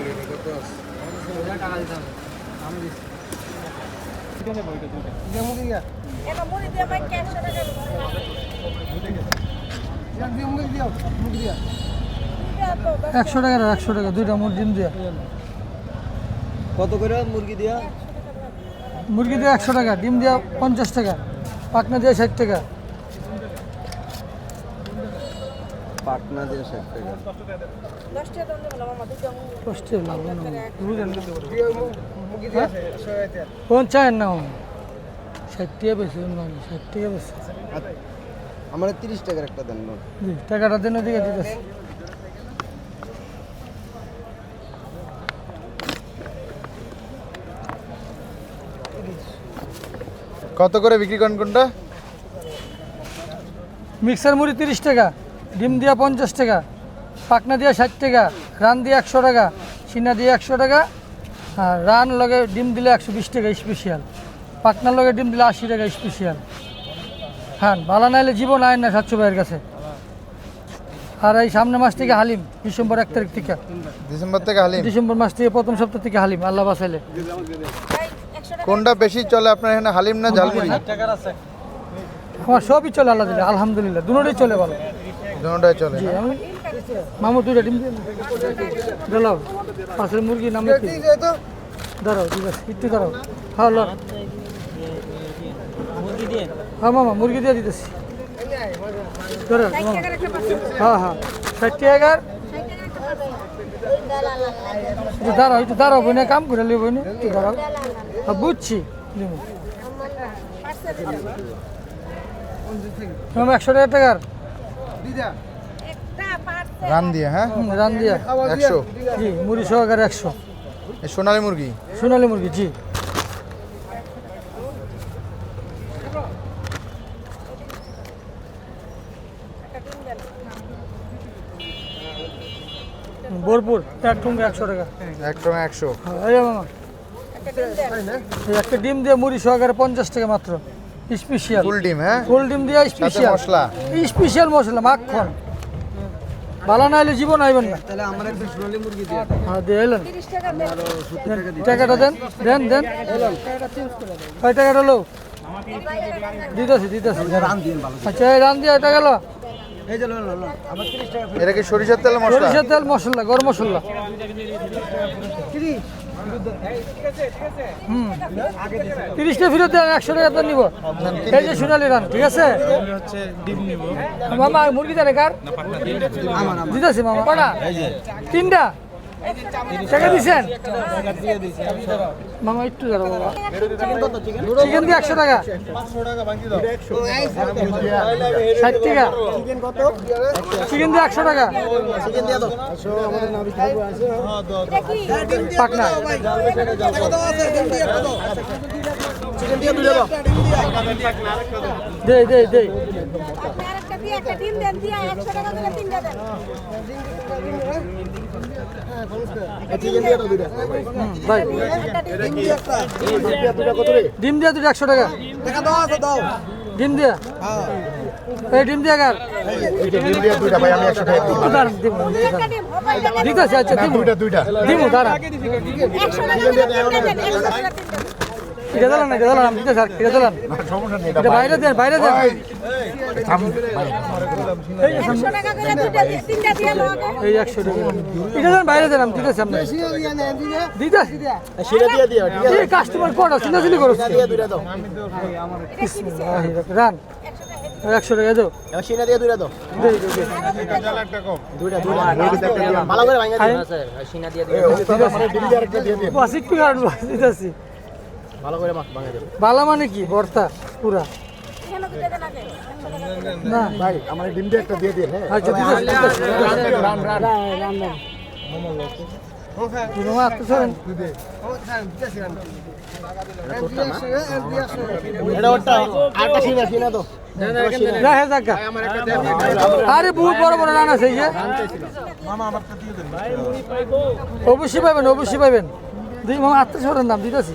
এটা কত আছে ক্যাশে একশো টাকা একশো টাকা দুইটা মুরগি ডিম দিয়া। কত করে মুরগি দিয়া? মুরগি দিয়ে একশো টাকা ডিম দিয়া পঞ্চাশ টাকা পাকনা দিয়ে ষাট টাকা। পাটনা দিয়ে ষাট টাকা না কোন চায়ের না। ষাট টাকা বেশি ষাট টাকা বেশি। আমার তিরিশ টাকার একটা দেন না জি টাকাটা দিন ওদিকে দিতেছি কত করে বিক্রি করেন কোনটা? মিক্সার মুড়ি তিরিশ টাকা। ডিম দিয়া পঞ্চাশ টাকা পাকনা দিয়া ষাট টাকা রান দিয়ে একশো টাকা সিনা দিয়ে একশো টাকা আর রান লগে ডিম দিলে একশো বিশ টাকা স্পেশাল পাকনার লগে ডিম দিলে আশি টাকা স্পেশাল হ্যাঁ বালা নাইলে জীবন আয় না সাতশো ভাইয়ের কাছে। আর এই সামনে মাস থেকে হালিম ডিসেম্বর এক তারিখ থেকে। ডিসেম্বর থেকে হালিম? ডিসেম্বর মাস থেকে প্রথম সপ্তাহ থেকে হালিম আল্লাহ বাসাইলে কোনটা বেশি চলে আপনার এখানে হালিম না ঝালমুড়ি? আমার সবই চলে আল্লাহ দিলে আলহামদুলিল্লাহ দুটোই চলে ভালো। দুটাই চলে জি আমি মামু দুইটা ডিম দিলাম পাশের মুরগি নামে দাঁড়াও ঠিক আছে একটু দাঁড়াও। হ্যাঁ লো হ্যাঁ মামা মুরগি দিয়ে দিতেছি। দাঁড়াও হ্যাঁ হ্যাঁ। ষাট টাকার দাঁড়াও একটু দাঁড়াও বইনে কাম করে লিব বইনে। একটু দাঁড়াও। হ্যাঁ বুঝছি। একশো টাকা টাকার। রান দিয়ে হ্যাঁ? হুম, রান দিয়া। একশো। জি মুড়ি সহকারে একশো। এই সোনালী মুরগি? সোনালি মুরগি জি। বোরপুর এক টুঙ্গা একশো টাকা। এক টঙ্কা একশো। হ্যাঁ, একটা ডিম দিয়ে মুড়ি সহকারে পঞ্চাশ টাকা মাত্র। স্পেশাল। ফুল ডিম হ্যাঁ? ফুল ডিম দিয়ে স্পেশাল মশলা। স্পেশাল মশলা মাখন। ভালো না হলে জীবন আইবেন না। তাহলে আমার একটা সোনালি মুরগি দিয়া হ্যাঁ দিয়ে এলেন। টাকাটা দেন দেন দেন। কয় টাকাটা লো দিতেছি দিতেছি। রান দিন ভালো আচ্ছা এই রান দিয়ে এটা গেল? এটা কি সরিষার তেল মশলা? সরিষার তেল মশলা গরম মশলা। তিরিশটা ফেরত দেন একশো টাকা তো নিব। এই যে সোনালি রান ঠিক আছে? মামা মুরগি জানে কার? দিতেছি মামা কটা তিনটা? টাকা দিছেন? মামা, একটু দাঁড়ো বাবা। চিকেন দিয়ে একশো টাকা? ষাট টাকা? চিকেন দিয়ে একশো টাকা? পাকনা। দে দে দে একটা ডিম দেন, দিয়ে একশো টাকা দিলে তিনটা দেন। ডিম দিয়া তুই দুটো একশো টাকা। ডিম দিয়া? এই ডিম দিয়া কার? আছে আচ্ছা দিব দিমু দাঁড়া এটা দিলাম না এটা আমি দিতে স্যার এটা দিলাম এটা বাইরে দেন বাইরে দেন। এই একশো টাকা করে দুইটা দিয়ে তিনটা দিয়ে লোকে এই একশো টাকা। এটা দেন বাইরে দেন আমি দিতেছি দিতে? কাস্টমার কটা চিল্লাচিল্লি করো। রান। একশো টাকা দাও এবার দিয়ে দুইটা দাও। দে, দে, দে। দুইটা দুইটা ভালো করে ভাঙা দিও সিনা দিয়ে দিও। বাস একটু কারণ বাস দিতেছি। ভালো করে মাছ ভাঙা দিও বালা মানে কি? ভর্তা পুরা। না। ভাই আমার ডিম দিয়ে একটা দিয়ে দিন হ্যাঁ। আচ্ছা রান রান আরে বড় বড় রান আছে অবশ্যই পাবেন অবশ্যই পাবেন। দুই মামা আত্ম সরেন দাম দিতেছি।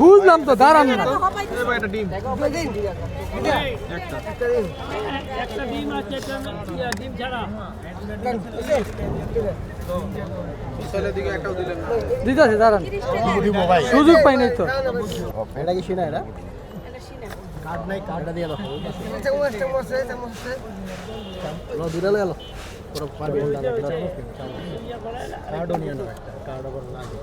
বুঝলাম তো, দাঁড়ান না। ডিম দাঁড়ান। সুযোগ পাই নাই তো। এটা কি শুনে এটা? কার্ড নাই কার্ডটা দিয়ে দাও দূরে লো পুরো কার্ডও নিয়ে নাও কার্ড আবার লাগে।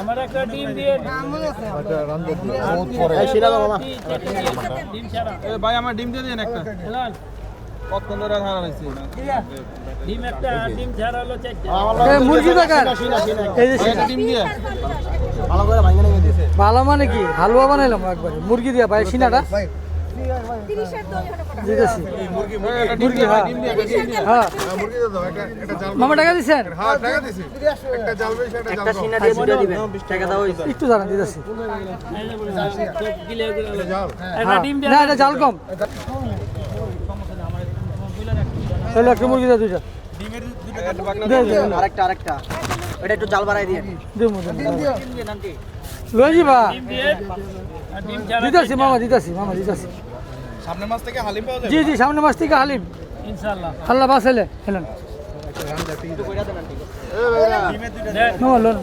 আমার একটা ডিম দিয়ে ভাই আমার ডিম দিয়ে দিন একটা হয়েছে ডিম একটা ডিম ছাড়া হলো চারটে মুরগি এই যে ডিম দিয়ে ভালো করে ভাঙে নিয়ে দিয়েছে। ভালো মানে কি? হালুয়া বানাইলাম একবারে। মুরগি দিয়া ভাই সিনাটা? একটা একটা মামা টাকা দিচ্ছেন হ্যাঁ একটা দিতেছি। হ্যাঁ। না এটা জাল কম। একটা মুরগি দিয়ে দুইটা। আরেকটা আরেকটা। এটা একটু জাল বাড়াই দিয়ে। দে মুরগি লই যাবা ডিম দিয়ে আর ডিম ছাড়া দিতেছি মামা দিতেছি মামা দিতেছি। সামনের মাস থেকে হালিম পাওয়া জি জি সামনে মাস থেকে হালিম। ইনশাআল্লাহ। আল্লাহ বাসাইলে হেলেন দেন, মামা লোন।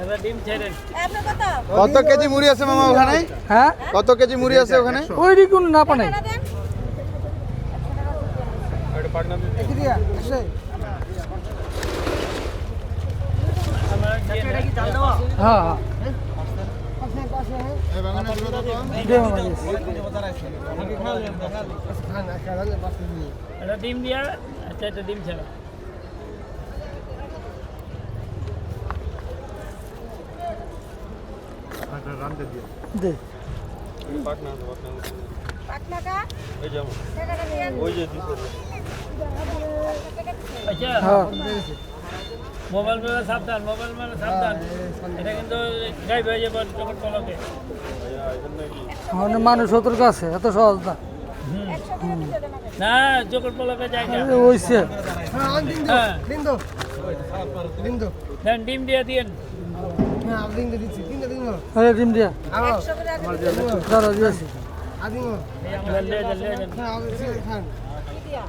একটা ডিম ছেড়েন আপনার কত কত কেজি মুড়ি আছে মামা ওখানে? হ্যাঁ? কত কেজি মুড়ি আছে ওখানে? ওই দিকুন না পানাই হ্যাঁ। ডিম দিয়া চারটে ডিম আচ্ছা হ্যাঁ মোবাইল মেলে সাবধান মোবাইল মেলে সাবধান। এটা কিন্তু গাইব হয়ে যাবে যখন পলকে মানুষ সতর্ক আছে এত সহজ না। না যখন পলকে যায় না হইছে। হ্যাঁ দেন ডিম দিয়ে দিন ডিম দিয়া আগে দেন। দাঁড়া দিয়ে দেন, দিয়ে দেন। দিয়া।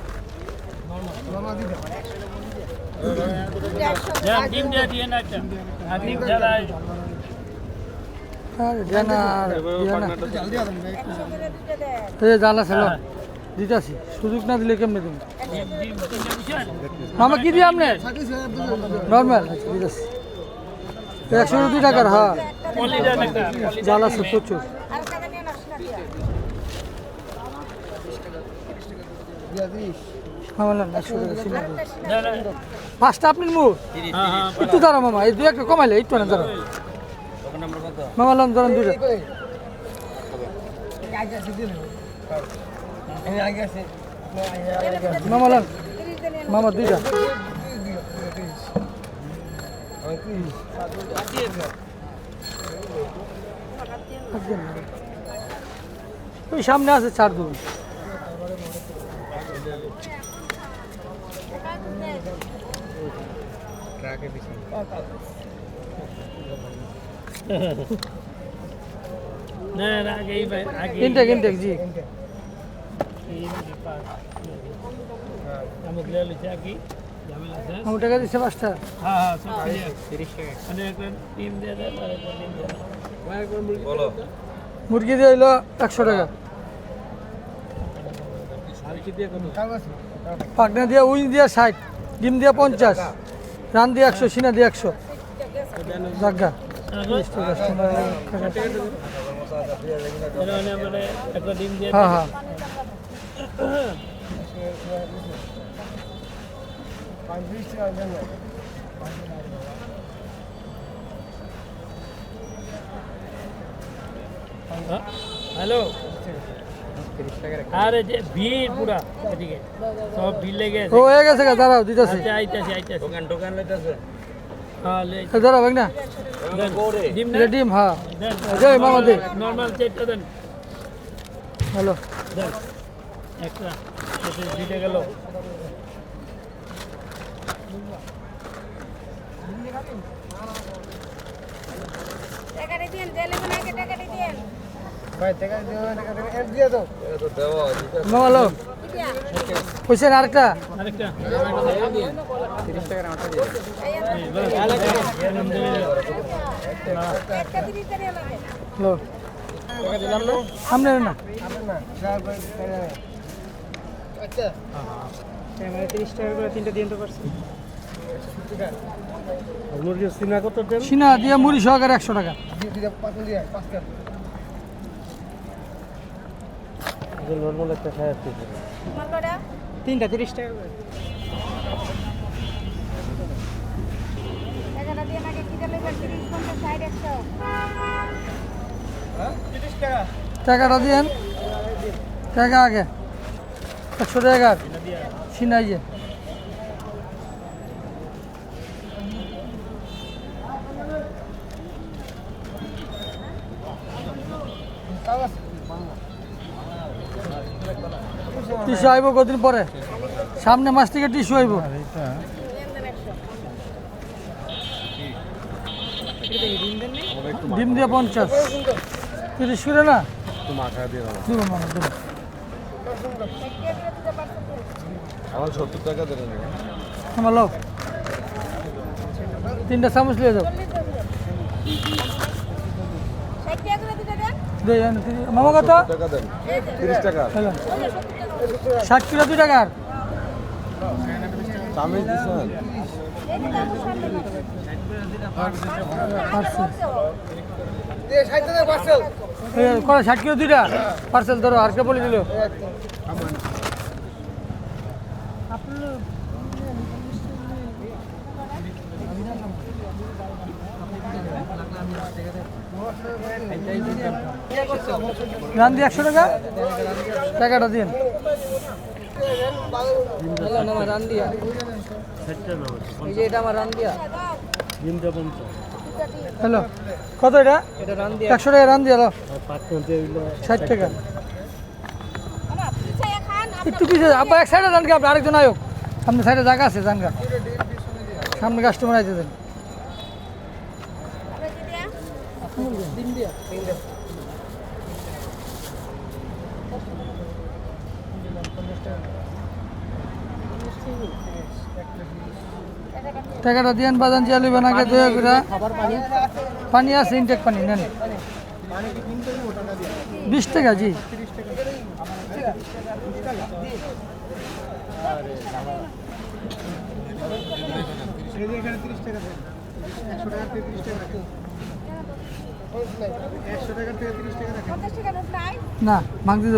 দুটো একশো করে দেন ডিম দিয়ে দিন। ডিম ছাড়া আরে জানা আর জানা জানা ছিল। দিতেছি। সুযোগ না দিলে কেমনে ডিম মামা কি দিয়ে আপনার নর্মাল আচ্ছা দিতেছি। একশো দুই টাকার হ্যাঁ। জাল আছে প্রচুর। পাঁচটা আপনার মুখ? একটু দাঁড়া মামা, এই দু একটা কমাইলে, একটু না দাঁড়া মামা, লন, ধরেন দুটো মামা, লন। মামা, দুইটা। ওই সামনে আছে চার দু না আগে ইনটেক ইনটেক জি আমি টাকা দিচ্ছে পাঁচটা? হ্যাঁ হ্যাঁ সব তিরিশ টাকা। মানে একটা ডিম দিয়ে দিয়ে বলো। মুরগি দিয়ে হইল একশো টাকা। পাকনা দিয়ে উইন দিয়ে ষাট, ডিম দিয়ে পঞ্চাশ, রান দিয়ে একশো, সিনা দিয়ে একশো। হ্যাঁ হ্যাঁ। হ্যাঁ? হ্যালো। আরে যে ভিড় পুরা এদিকে সব ভিড় লেগে ও আছে হয়ে গেছে গা দাঁড়াও দিতেছি আচ্ছা আইতাছি আইতাছি দোকান দোকান লইতাছে হ্যাঁ লে দাঁড়াও ভাই না দেন ডিম এটা ডিম হ্যাঁ দে মামা দে নর্মাল চেটটা দেন হ্যালো দেন একটা দিতে গেল টাকাটা দিন জেলে বানাকে টাকাটা দিন আরেকটা? সামনে না। সিনা দিয়ে মুড়ি সহকারে একশো টাকা। তিনটা টাকা টাকাটা দিয়ে নাকি কি দিলে তিরিশ একশো? টাকাটা দিয়েন। টাকা আগে। একশো টাকার সিনাই আইব কদিন পরে। সামনে মাস থেকে টিসু আইব। ডিম দিয়ে পঞ্চাশ। তিরিশ করে না? আমার লোক। তিনটা চামচ লিয়ে যাও। মামা কত? টাকা তিরিশ টাকা। ষাট কিলো দুই টাকার। ষাট কিলো দুইটা? পার্সেল ধরো আর কে বলে দিল। রান দিয়ে একশো টাকা? টাকাটা দিন। হ্যালো, কত এটা? একশো টাকা রান দিয়ে ষাট টাকা। একটু পিছিয়ে আব্বা এক সাইডে যান আপনি আরেকজন আয়োগ? সামনে সাইডে জায়গা আছে, জানগা। সামনে কাস্টমার দেন আপনার কি দিয়া টাকাটা দিয়েন, বাজান চিয়ালিবেন আগে দয়া করে পানি আছে ইনটেক পানি, নেন। বিশ টাকা, জি। টাকা না দিদ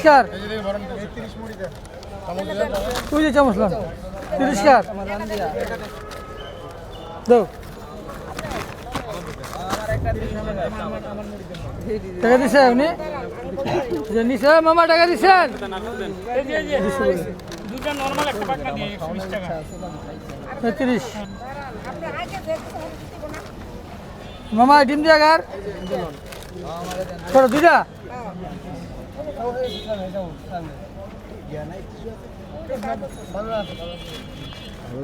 ষাট টাকা করে? তুই যে চামচ লান। তিরিশকার দাও। টাকা দিছে আপনি নিছে, মামা টাকা দিছেন? এই যে একটা পাক্কা দিয়ে একশো বিশ টাকা। তিরিশ আপনি আগে দেখতে না মামা, ডিম দিয়া গার ছোট, দুইটা?